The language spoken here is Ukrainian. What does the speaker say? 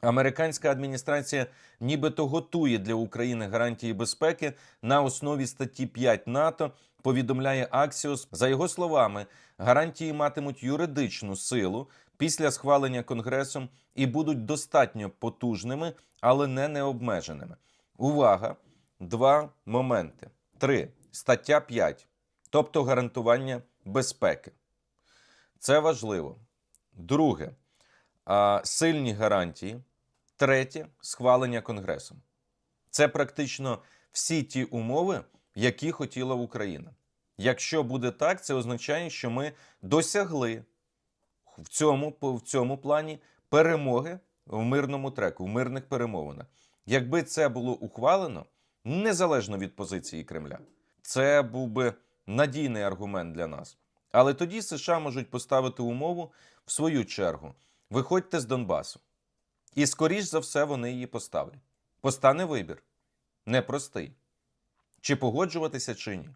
Американська адміністрація нібито готує для України гарантії безпеки на основі статті 5 НАТО. Повідомляє Аксіос. За його словами, гарантії матимуть юридичну силу після схвалення Конгресом і будуть достатньо потужними, але не необмеженими. Увага! Два моменти. Три. Стаття 5. Тобто гарантування безпеки. Це важливо. Друге. Сильні гарантії. Третє схвалення Конгресом. Це практично всі ті умови, які хотіла Україна. Якщо буде так, це означає, що ми досягли в цьому, в цьому плані перемоги в мирному треку, в мирних перемовинах. Якби це було ухвалено, незалежно від позиції Кремля, це був би надійний аргумент для нас. Але тоді США можуть поставити умову в свою чергу: виходьте з Донбасу. І скоріш за все вони її поставлять. Постане вибір непростий. Чи погоджуватися, чи ні.